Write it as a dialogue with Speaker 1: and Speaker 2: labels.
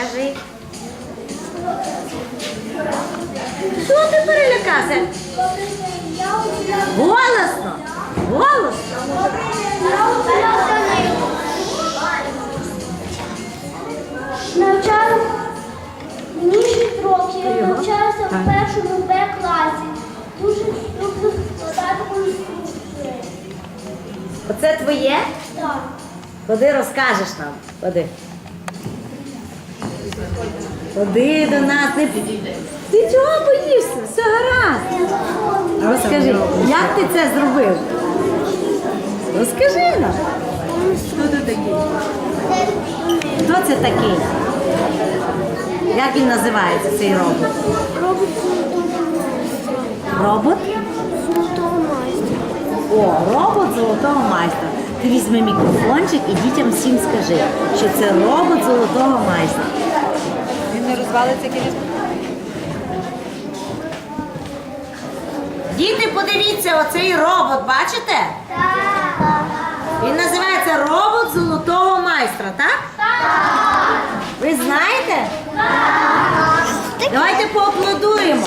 Speaker 1: Кажи. Що ти перелякався? Голосно. Голосно.
Speaker 2: Навчаю мені 6 років, я навчаюся в першому Б класі. Дуже люблю складати конструкції.
Speaker 1: Оце твоє?
Speaker 2: Так.
Speaker 1: Ходи розкажеш нам. Ходи. Ходи до нас. Ти чого боїшся? Все гаразд. Розкажи, як ти це зробив? Розкажи нам. Хто ти такий? Хто це такий? Як він називається цей робот?
Speaker 2: Робот золотого майстра.
Speaker 1: Робот?
Speaker 2: Золотого майстра.
Speaker 1: О, робот золотого майстра. Ти візьми мікрофончик і дітям всім скажи, що це робот золотого майстра.
Speaker 3: Він не розвалиться через
Speaker 1: Діти, подивіться, оцей робот, бачите?
Speaker 2: Так.
Speaker 1: Він називається робот золотого майстра, так? Так. Ви знаєте? Так. Давайте поаплодуємо.